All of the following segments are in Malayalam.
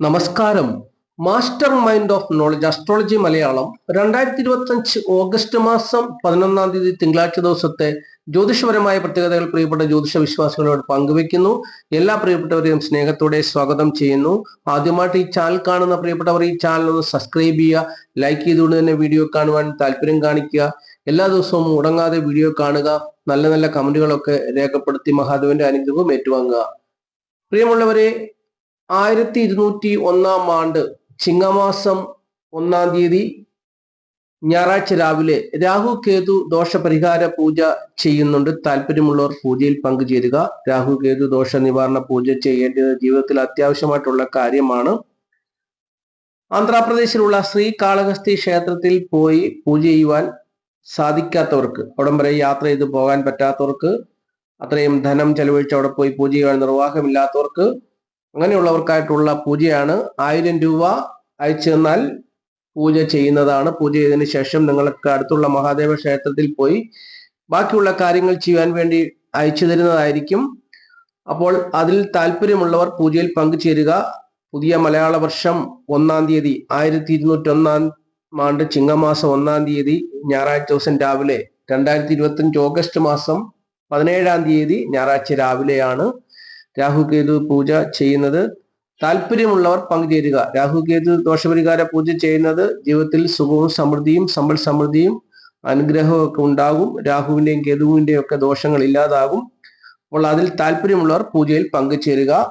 നമസ്കാരം. Master mind of knowledge astrology Malayalam രണ്ടായിരത്തി ഇരുപത്തി അഞ്ച് ഓഗസ്റ്റ് മാസം പതിനൊന്നാം തീയതി തിങ്കളാഴ്ച ദിവസത്തെ ജ്യോതിഷപരമായ പ്രത്യേകതകൾ പ്രിയപ്പെട്ട ജ്യോതിഷ വിശ്വാസികളോട് പങ്കുവെക്കുന്നു എല്ലാ പ്രിയപ്പെട്ടവരെയും സ്നേഹത്തോടെ സ്വാഗതം ചെയ്യുന്നു. ആദ്യമായിട്ട് ഈ ചാനൽ കാണുന്ന പ്രിയപ്പെട്ടവർ ഈ ചാനൽ ഒന്ന് സബ്സ്ക്രൈബ് ചെയ്യുക ലൈക്ക് ചെയ്തുകൊണ്ട് തന്നെ വീഡിയോ കാണുവാൻ താല്പര്യം കാണിക്കുക. എല്ലാ ദിവസവും മുടങ്ങാതെ വീഡിയോ കാണുക നല്ല നല്ല കമന്റുകളൊക്കെ രേഖപ്പെടുത്തി മഹാദേവന്റെ അനുഗ്രഹവും ഏറ്റുവാങ്ങുക. പ്രിയമുള്ളവരെ ആയിരത്തി ഇരുന്നൂറ്റി ഒന്നാം ആണ്ട് ചിങ്ങമാസം ഒന്നാം തീയതി ഞായറാഴ്ച രാവിലെ രാഹു കേതു ദോഷപരിഹാര പൂജ ചെയ്യുന്നുണ്ട്. താല്പര്യമുള്ളവർ പൂജയിൽ പങ്കുചേരുക. രാഹു കേതു ദോഷ നിവാരണ പൂജ ചെയ്യേണ്ടത് ജീവിതത്തിൽ അത്യാവശ്യമായിട്ടുള്ള കാര്യമാണ്. ആന്ധ്രാപ്രദേശിലുള്ള ശ്രീ കാളഹസ്തി ക്ഷേത്രത്തിൽ പോയി പൂജ ചെയ്യുവാൻ സാധിക്കാത്തവർക്ക് അവിടം വരെ യാത്ര ചെയ്ത് പോകാൻ പറ്റാത്തവർക്ക് അത്രയും ധനം ചെലവഴിച്ച് അവിടെ പോയി പൂജ ചെയ്യുവാൻ നിർവാഹമില്ലാത്തവർക്ക് അങ്ങനെയുള്ളവർക്കായിട്ടുള്ള പൂജയാണ്. ആയിരം രൂപ അയച്ചു തന്നാൽ പൂജ ചെയ്യുന്നതാണ്. പൂജ ചെയ്തതിനു ശേഷം നിങ്ങൾക്ക് അടുത്തുള്ള മഹാദേവ ക്ഷേത്രത്തിൽ പോയി ബാക്കിയുള്ള കാര്യങ്ങൾ ചെയ്യാൻ വേണ്ടി അയച്ചു തരുന്നതായിരിക്കും. അപ്പോൾ അതിൽ താല്പര്യമുള്ളവർ പൂജയിൽ പങ്കുചേരുക. പുതിയ മലയാള വർഷം ഒന്നാം തീയതി ആയിരത്തി ഇരുന്നൂറ്റി ഒന്നാം ആണ്ട് ചിങ്ങമാസം ഒന്നാം തീയതി ഞായറാഴ്ച ദിവസം രാവിലെ രണ്ടായിരത്തി ഇരുപത്തി അഞ്ച് ഓഗസ്റ്റ് മാസം പതിനേഴാം തീയതി ഞായറാഴ്ച രാവിലെയാണ്. രാഹുകേതു പൂജ ചെയ്യുന്നത് താല്പര്യമുള്ളവർ പങ്കുചേരുക. രാഹുകേതു ദോഷപരിഹാര പൂജ ചെയ്യുന്നത് ജീവിതത്തിൽ സുഖവും സമൃദ്ധിയും സമ്പൽ സമൃദ്ധിയും അനുഗ്രഹവും ഒക്കെ ഉണ്ടാകും. രാഹുവിന്റെയും കേതുവിന്റെയും ഒക്കെ ദോഷങ്ങൾ ഇല്ലാതാകും. അപ്പോൾ അതിൽ താല്പര്യമുള്ളവർ പൂജയിൽ പങ്കുചേരുക.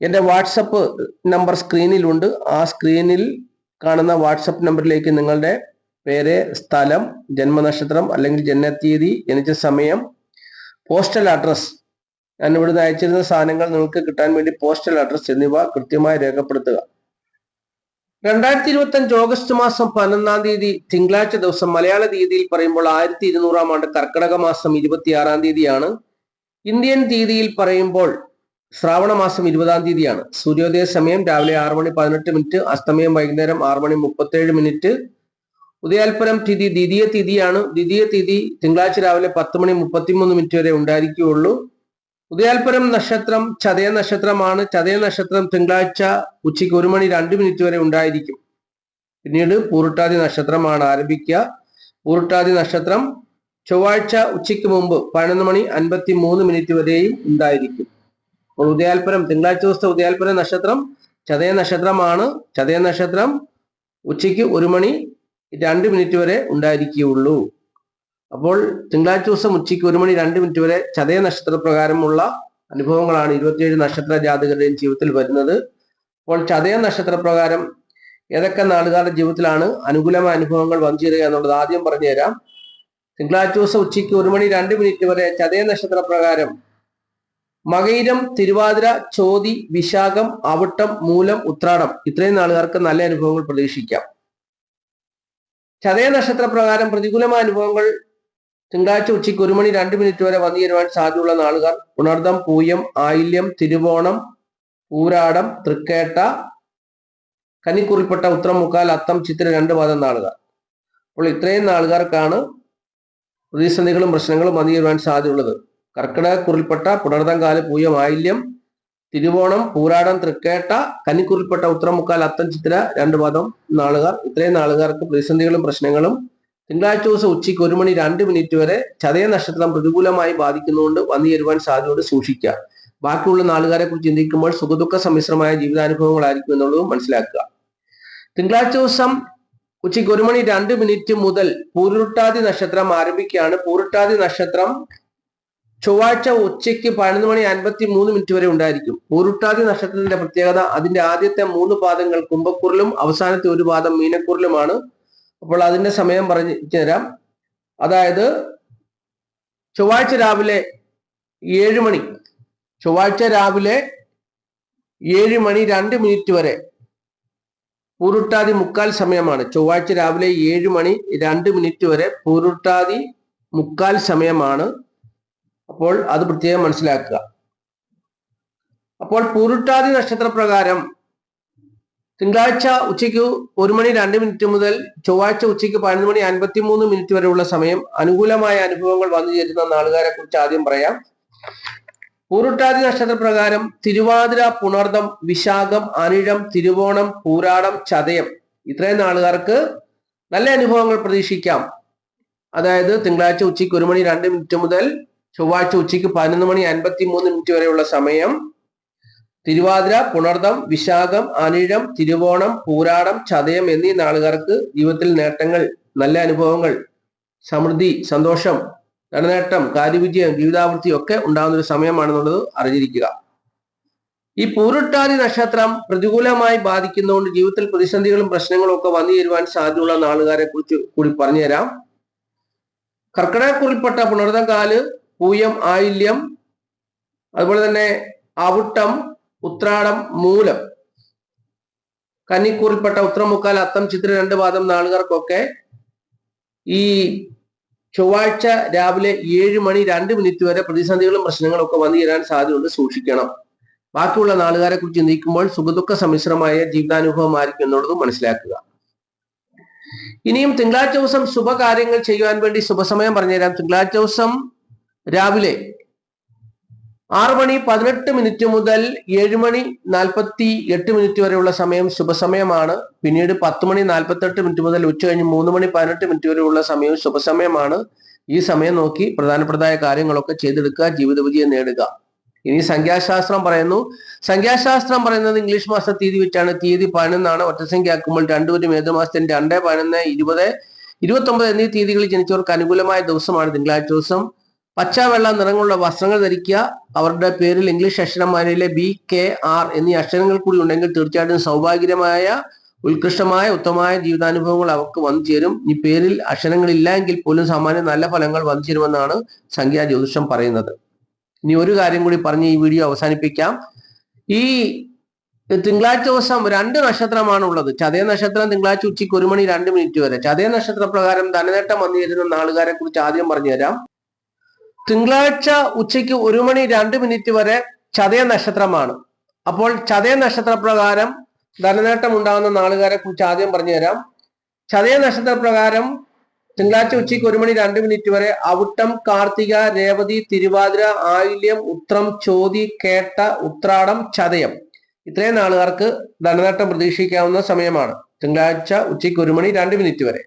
എന്റെ വാട്സപ്പ് നമ്പർ സ്ക്രീനിലുണ്ട്. ആ സ്ക്രീനിൽ കാണുന്ന വാട്സപ്പ് നമ്പറിലേക്ക് നിങ്ങളുടെ പേര് സ്ഥലം ജന്മനക്ഷത്രം അല്ലെങ്കിൽ ജനനത്തീയതി ജനിച്ച സമയം പോസ്റ്റൽ അഡ്രസ് ഞാൻ ഇവിടുന്ന് അയച്ചിരുന്ന സാധനങ്ങൾ നിങ്ങൾക്ക് കിട്ടാൻ വേണ്ടി പോസ്റ്റൽ അഡ്രസ് എന്നിവ കൃത്യമായി രേഖപ്പെടുത്തുക. രണ്ടായിരത്തി ഇരുപത്തി അഞ്ച് ഓഗസ്റ്റ് മാസം പതിനൊന്നാം തീയതി തിങ്കളാഴ്ച ദിവസം മലയാള തീയതിയിൽ പറയുമ്പോൾ ആയിരത്തി ഇരുന്നൂറാം ആണ്ട് കർക്കിടക മാസം ഇരുപത്തിയാറാം തീയതിയാണ്. ഇന്ത്യൻ തീയതിയിൽ പറയുമ്പോൾ ശ്രാവണ മാസം ഇരുപതാം തീയതിയാണ്. സൂര്യോദയ സമയം രാവിലെ ആറ് മണി പതിനെട്ട് മിനിറ്റ് അസ്തമയം വൈകുന്നേരം ആറ് മണി മുപ്പത്തേഴ് മിനിറ്റ്. ഉദയാൽപരം തിഥി ദ്വിതീയ തിഥിയാണ്. ദ്വിതീയ തിഥി തിങ്കളാഴ്ച രാവിലെ പത്ത് മണി മുപ്പത്തിമൂന്ന് മിനിറ്റ് വരെ ഉണ്ടായിരിക്കുകയുള്ളൂ. ഉദയാൽപരം നക്ഷത്രം ചതയ നക്ഷത്രമാണ്. ചതയ നക്ഷത്രം തിങ്കളാഴ്ച ഉച്ചയ്ക്ക് ഒരു മണി രണ്ട് മിനിറ്റ് വരെ ഉണ്ടായിരിക്കും. പിന്നീട് പൂരുട്ടാതി നക്ഷത്രമാണ് ആരംഭിക്കുക. പൂരുട്ടാതി നക്ഷത്രം ചൊവ്വാഴ്ച ഉച്ചയ്ക്ക് മുമ്പ് പതിനൊന്ന് മണി അൻപത്തി മൂന്ന് മിനിറ്റ് വരെയും ഉണ്ടായിരിക്കും. അപ്പോൾ ഉദയാൽപരം തിങ്കളാഴ്ച ദിവസത്തെ ഉദയാൽപരം നക്ഷത്രം ചതയ നക്ഷത്രമാണ്. ചതയ നക്ഷത്രം ഉച്ചയ്ക്ക് ഒരു മണി രണ്ട് മിനിറ്റ് വരെ ഉണ്ടായിരിക്കുകയുള്ളൂ. അപ്പോൾ തിങ്കളാഴ്ച ദിവസം ഉച്ചയ്ക്ക് ഒരു മണി രണ്ട് മിനിറ്റ് വരെ ചതയ നക്ഷത്ര പ്രകാരമുള്ള അനുഭവങ്ങളാണ് ഇരുപത്തിയേഴ് നക്ഷത്ര ജാതകരുടെയും ജീവിതത്തിൽ വരുന്നത്. അപ്പോൾ ചതയ നക്ഷത്ര പ്രകാരം ഏതൊക്കെ നാളുകാരുടെ ജീവിതത്തിലാണ് അനുകൂലമായ അനുഭവങ്ങൾ വന്നു ചേരുക എന്നുള്ളത് ആദ്യം പറഞ്ഞുതരാം. തിങ്കളാഴ്ച ദിവസം ഉച്ചയ്ക്ക് ഒരു മണി രണ്ട് മിനിറ്റ് വരെ ചതയ നക്ഷത്ര പ്രകാരം മകയിരം തിരുവാതിര ചോതി വിശാഖം അവിട്ടം മൂലം ഉത്രാടം ഇത്രയും നാളുകാർക്ക് നല്ല അനുഭവങ്ങൾ പ്രതീക്ഷിക്കാം. ചതയ നക്ഷത്ര പ്രകാരം പ്രതികൂലമായ അനുഭവങ്ങൾ തിങ്കളാഴ്ച ഉച്ചയ്ക്ക് ഒരു മണി രണ്ട് മിനിറ്റ് വരെ വന്നു ചേരുവാൻ സാധ്യതയുള്ള നാളുകാർ പുണർദം പൂയം ആയില്യം തിരുവോണം ഊരാടം തൃക്കേട്ട കന്നിക്കുറിപ്പെട്ട ഉത്തരം മുക്കാൽ അത്തം ചിത്ര രണ്ട് പാദം നാളുകാർ. അപ്പോൾ ഇത്രയും നാളുകാർക്കാണ് പ്രതിസന്ധികളും പ്രശ്നങ്ങളും വന്നു ചേരുവാൻ സാധ്യതയുള്ളത് കർക്കിടകക്കുറിൽപ്പെട്ട കാല പൂയം ആയില്യം തിരുവോണം പൂരാടം തൃക്കേട്ട കന്നിക്കുറിൽപ്പെട്ട ഉത്തരമുക്കാൽ അത്തം ചിത്ര രണ്ട് പദം നാളുകാർ. ഇത്രയും നാളുകാർക്ക് പ്രതിസന്ധികളും പ്രശ്നങ്ങളും തിങ്കളാഴ്ച ദിവസം ഉച്ചയ്ക്ക് ഒരു മണി രണ്ട് മിനിറ്റ് വരെ ചതയ നക്ഷത്രം പ്രതികൂലമായി ബാധിക്കുന്നതുകൊണ്ട് വന്നു ചേരുവാൻ സാധ്യതയോട് സൂക്ഷിക്കുക. ബാക്കിയുള്ള നാളുകാരെ കുറിച്ച് ചിന്തിക്കുമ്പോൾ സുഖദുഃഖ സമ്മിശ്രമായ ജീവിതാനുഭവങ്ങളായിരിക്കും എന്നുള്ളതും മനസ്സിലാക്കുക. തിങ്കളാഴ്ച ദിവസം ഉച്ചയ്ക്ക് ഒരു മണി രണ്ട് മിനിറ്റ് മുതൽ പൂരുട്ടാതി നക്ഷത്രം ആരംഭിക്കുകയാണ്. പൂരുട്ടാതി നക്ഷത്രം ചൊവ്വാഴ്ച ഉച്ചയ്ക്ക് പതിനൊന്ന് മണി അൻപത്തി മൂന്ന് മിനിറ്റ് വരെ ഉണ്ടായിരിക്കും. പൂരുട്ടാതി നക്ഷത്രത്തിന്റെ പ്രത്യേകത അതിന്റെ ആദ്യത്തെ മൂന്ന് പാദങ്ങൾ കുംഭക്കുറിലും അവസാനത്തെ ഒരു പാദം മീനക്കുറിലുമാണ്. അപ്പോൾ അതിന്റെ സമയം പറഞ്ഞു തരാം. അതായത് ചൊവ്വാഴ്ച രാവിലെ ഏഴ് മണി ചൊവ്വാഴ്ച രാവിലെ ഏഴ് മണി രണ്ട് മിനിറ്റ് വരെ പൂരുട്ടാതി മുക്കാൽ സമയമാണ്. ചൊവ്വാഴ്ച രാവിലെ ഏഴ് മണി രണ്ട് മിനിറ്റ് വരെ പൂരുട്ടാതി മുക്കാൽ സമയമാണ്. അപ്പോൾ അത് പ്രത്യേകം മനസ്സിലാക്കുക. അപ്പോൾ പൂരുട്ടാതി നക്ഷത്ര പ്രകാരം തിങ്കളാഴ്ച ഉച്ചയ്ക്ക് ഒരു മണി രണ്ട് മിനിറ്റ് മുതൽ ചൊവ്വാഴ്ച ഉച്ചയ്ക്ക് പതിനൊന്ന് മണി അൻപത്തി മൂന്ന് മിനിറ്റ് വരെയുള്ള സമയം അനുകൂലമായ അനുഭവങ്ങൾ വന്നു ചേരുന്ന നാളുകാരെ കുറിച്ച് ആദ്യം പറയാം. പൂരുട്ടാതി നക്ഷത്രപ്രകാരം തിരുവാതിര പുണർദം വിശാഖം അനിഴം തിരുവോണം പൂരാടം ചതയം ഇത്രയും നാളുകാർക്ക് നല്ല അനുഭവങ്ങൾ പ്രതീക്ഷിക്കാം. അതായത് തിങ്കളാഴ്ച ഉച്ചയ്ക്ക് ഒരു മണി രണ്ട് മിനിറ്റ് മുതൽ ചൊവ്വാഴ്ച ഉച്ചയ്ക്ക് പതിനൊന്ന് മണി അൻപത്തി മൂന്ന് മിനിറ്റ് വരെയുള്ള സമയം തിരുവാതിര പുണർദം വിശാഖം അനിഴം തിരുവോണം പൂരാടം ചതയം എന്നീ നാളുകാർക്ക് ജീവിതത്തിൽ നേട്ടങ്ങൾ നല്ല അനുഭവങ്ങൾ സമൃദ്ധി സന്തോഷം നടനേട്ടം കാര്യവിജയം ജീവിതാവൃത്തി ഒക്കെ ഉണ്ടാകുന്ന ഒരു സമയമാണെന്നുള്ളത് അറിഞ്ഞിരിക്കുക. ഈ പൂരുട്ടാതി നക്ഷത്രം പ്രതികൂലമായി ബാധിക്കുന്നതുകൊണ്ട് ജീവിതത്തിൽ പ്രതിസന്ധികളും പ്രശ്നങ്ങളും ഒക്കെ വന്നു ചേരുവാൻ സാധ്യതയുള്ള നാളുകാരെ കുറിച്ച് കൂടി പറഞ്ഞുതരാം. കർക്കിടകക്കുറിൽപ്പെട്ട പുണർദം കാൽ പൂയം ആയില്യം അതുപോലെ തന്നെ അവുട്ടം ഉത്രാടം മൂലം. കന്നിക്കൂറിൽപ്പെട്ട ഉത്രമുക്കാൽ അത്തം ചിത്ര രണ്ട് പാദം നാളുകാർക്കൊക്കെ ഈ ചൊവ്വാഴ്ച രാവിലെ ഏഴ് മണി രണ്ട് മിനിറ്റ് വരെ പ്രതിസന്ധികളും പ്രശ്നങ്ങളും ഒക്കെ വന്നു ചേരാൻ സാധ്യതയുണ്ട്. സൂക്ഷിക്കണം. ബാക്കിയുള്ള നാളുകാരെ കുറിച്ച് ചിന്തിക്കുമ്പോൾ സുഖദുഃഖ സമ്മിശ്രമായ ജീവിതാനുഭവം ആയിരിക്കും എന്നുള്ളതും മനസ്സിലാക്കുക. ഇനിയും തിങ്കളാഴ്ച ദിവസം ശുഭകാര്യങ്ങൾ ചെയ്യുവാൻ വേണ്ടി ശുഭസമയം പറഞ്ഞുതരാം. തിങ്കളാഴ്ച ദിവസം രാവിലെ ആറ് മണി പതിനെട്ട് മിനിറ്റ് മുതൽ ഏഴ് മണി നാൽപ്പത്തി എട്ട് മിനിറ്റ് വരെയുള്ള സമയം ശുഭസമയമാണ്. പിന്നീട് പത്ത് മണി നാൽപ്പത്തെട്ട് മിനിറ്റ് മുതൽ ഉച്ച കഴിഞ്ഞ് മൂന്ന് മണി പതിനെട്ട് മിനിറ്റ് വരെയുള്ള സമയം ശുഭസമയമാണ്. ഈ സമയം നോക്കി പ്രധാനപ്പെട്ടതായ കാര്യങ്ങളൊക്കെ ചെയ്തെടുക്കുക ജീവിത വിജയം നേടുക. ഇനി സംഖ്യാശാസ്ത്രം പറയുന്നു. സംഖ്യാശാസ്ത്രം പറയുന്നത് ഇംഗ്ലീഷ് മാസ തീയതി വെച്ചാണ്. തീയതി പതിനൊന്നാണ്. ഒറ്റസംഖ്യ ആക്കുമ്പോൾ രണ്ടുപേരും ഏത് മാസത്തിന് രണ്ട് പതിനൊന്ന് ഇരുപത് ഇരുപത്തി ഒമ്പത് എന്നീ തീയതികളിൽ ജനിച്ചവർക്ക് അനുകൂലമായ ദിവസമാണ് തിങ്കളാഴ്ച ദിവസം. പച്ച വെള്ള നിറങ്ങളുള്ള വസ്ത്രങ്ങൾ ധരിക്കുക. അവരുടെ പേരിൽ ഇംഗ്ലീഷ് അക്ഷരമാലയിലെ ബി കെ ആർ എന്നീ അക്ഷരങ്ങൾ കൂടി ഉണ്ടെങ്കിൽ തീർച്ചയായിട്ടും സൗഭാഗ്യമായ ഉത്കൃഷ്ടമായ ഉത്തമമായ ജീവിതാനുഭവങ്ങൾ അവർക്ക് വന്നു ചേരും ഈ പേരിൽ അക്ഷരങ്ങൾ ഇല്ല എങ്കിൽ പോലും സാമാന്യം നല്ല ഫലങ്ങൾ വന്നു ചേരുമെന്നാണ് സംഖ്യാ ജ്യോതിഷം പറയുന്നത്. ഇനി ഒരു കാര്യം കൂടി പറഞ്ഞ് ഈ വീഡിയോ അവസാനിപ്പിക്കാം. ഈ തിങ്കളാഴ്ച ദിവസം രണ്ട് നക്ഷത്രമാണ് ഉള്ളത് ചതയ നക്ഷത്രം തിങ്കളാഴ്ച ഉച്ചയ്ക്ക് ഒരു മണി രണ്ട് മിനിറ്റ് വരെ. ചതയ നക്ഷത്ര പ്രകാരം ധനനേട്ടം വന്നു ചേരുന്ന നാളുകാരെ കുറിച്ച് ആദ്യം പറഞ്ഞുതരാം. തിങ്കളാഴ്ച ഉച്ചയ്ക്ക് ഒരു മണി രണ്ട് മിനിറ്റ് വരെ ചതയ നക്ഷത്രമാണ്. അപ്പോൾ ചതയ നക്ഷത്ര പ്രകാരം ധനനേട്ടം ഉണ്ടാകുന്ന നാളുകാരെ കുറിച്ച് ആദ്യം പറഞ്ഞു തരാം ചതയ നക്ഷത്ര പ്രകാരം തിങ്കളാഴ്ച ഉച്ചയ്ക്ക് ഒരു മണി രണ്ട് മിനിറ്റ് വരെ അവിട്ടം കാർത്തിക രേവതി തിരുവാതിര ആയില്യം ഉത്രം ചോതി കേട്ട ഉത്രാടം ചതയം. ഇത്രയും നാളുകാർക്ക് ധനനേട്ടം പ്രതീക്ഷിക്കാവുന്ന സമയമാണ്. തിങ്കളാഴ്ച ഉച്ചയ്ക്ക് ഒരു മണി രണ്ട് മിനിറ്റ് വരെ.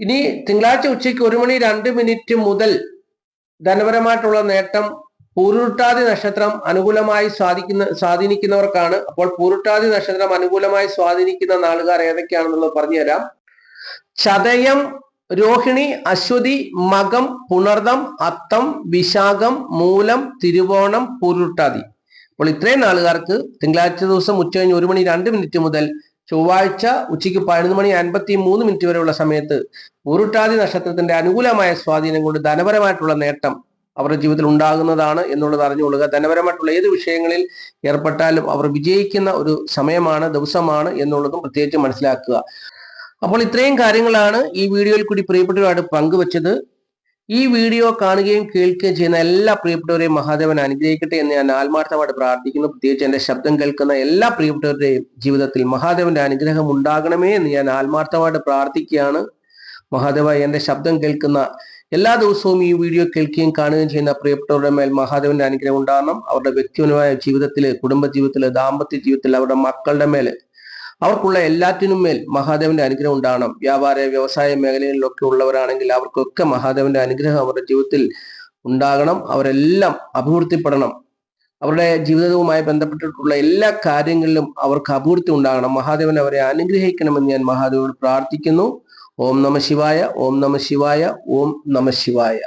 ഇനി തിങ്കളാഴ്ച ഉച്ചയ്ക്ക് ഒരു മണി രണ്ട് മിനിറ്റ് മുതൽ ധനപരമായിട്ടുള്ള നേട്ടം പൂരുട്ടാതി നക്ഷത്രം അനുകൂലമായി സ്വാധീനിക്കുന്ന സ്വാധീനിക്കുന്നവർക്കാണ്. അപ്പോൾ പൂരുട്ടാതി നക്ഷത്രം അനുകൂലമായി സ്വാധീനിക്കുന്ന നാളുകാർ ഏതൊക്കെയാണെന്നുള്ളത് പറഞ്ഞുതരാം. ചതയം രോഹിണി അശ്വതി മകം പുണർദം അത്തം വിശാഖം മൂലം തിരുവോണം പൂരുട്ടാതി. അപ്പോൾ ഇത്രയും നാളുകാർക്ക് തിങ്കളാഴ്ച ദിവസം ഉച്ച കഴിഞ്ഞ് ഒരു മണി രണ്ട് മിനിറ്റ് മുതൽ ചൊവ്വാഴ്ച ഉച്ചയ്ക്ക് പതിനൊന്ന് മണി അൻപത്തി മൂന്ന് മിനിറ്റ് വരെയുള്ള സമയത്ത് ഉരുട്ടാതി നക്ഷത്രത്തിന്റെ അനുകൂലമായ സ്വാധീനം കൊണ്ട് ധനപരമായിട്ടുള്ള നേട്ടം അവരുടെ ജീവിതത്തിൽ ഉണ്ടാകുന്നതാണ് എന്നുള്ളത് അറിഞ്ഞുകൊള്ളുക. ധനപരമായിട്ടുള്ള ഏത് വിഷയങ്ങളിൽ ഏർപ്പെട്ടാലും അവർ വിജയിക്കുന്ന ഒരു സമയമാണ് ദിവസമാണ് എന്നുള്ളതും പ്രത്യേകിച്ച് മനസ്സിലാക്കുക. അപ്പോൾ ഇത്രയും കാര്യങ്ങളാണ് ഈ വീഡിയോയിൽ കൂടി പ്രിയപ്പെട്ടവരുമായിട്ട് പങ്കുവച്ചത്. ഈ വീഡിയോ കാണുകയും കേൾക്കുകയും ചെയ്യുന്ന എല്ലാ പ്രിയപ്പെട്ടവരെയും മഹാദേവൻ അനുഗ്രഹിക്കട്ടെ എന്ന് ഞാൻ ആത്മാർത്ഥമായിട്ട് പ്രാർത്ഥിക്കുന്നു. പ്രത്യേകിച്ച് എന്റെ ശബ്ദം കേൾക്കുന്ന എല്ലാ പ്രിയപ്പെട്ടവരുടെയും ജീവിതത്തിൽ മഹാദേവന്റെ അനുഗ്രഹം ഉണ്ടാകണമേ എന്ന് ഞാൻ ആത്മാർത്ഥമായിട്ട് പ്രാർത്ഥിക്കുകയാണ്. മഹാദേവ എന്റെ ശബ്ദം കേൾക്കുന്ന എല്ലാ ദിവസവും ഈ വീഡിയോ കേൾക്കുകയും കാണുകയും ചെയ്യുന്ന പ്രിയപ്പെട്ടവരുടെ മേൽ മഹാദേവന്റെ അനുഗ്രഹം ഉണ്ടാകണം. അവരുടെ വ്യക്തിപരമായ ജീവിതത്തിൽ കുടുംബ ജീവിതത്തിൽ ദാമ്പത്യ ജീവിതത്തിൽ അവരുടെ മക്കളുടെ മേൽ അവർക്കുള്ള എല്ലാറ്റിനും മേൽ മഹാദേവന്റെ അനുഗ്രഹം ഉണ്ടാകണം വ്യാപാര വ്യവസായ മേഖലകളിലൊക്കെ ഉള്ളവരാണെങ്കിൽ അവർക്കൊക്കെ മഹാദേവന്റെ അനുഗ്രഹം അവരുടെ ജീവിതത്തിൽ ഉണ്ടാകണം. അവരെല്ലാം അഭിവൃദ്ധിപ്പെടണം. അവരുടെ ജീവിതവുമായി ബന്ധപ്പെട്ടിട്ടുള്ള എല്ലാ കാര്യങ്ങളിലും അവർക്ക് അഭിവൃദ്ധി ഉണ്ടാകണം. മഹാദേവൻ അവരെ അനുഗ്രഹിക്കണമെന്ന് ഞാൻ മഹാദേവനോട് പ്രാർത്ഥിക്കുന്നു. ഓം നമ ശിവായ ഓം നമ ശിവായ ഓം നമ ശിവായ.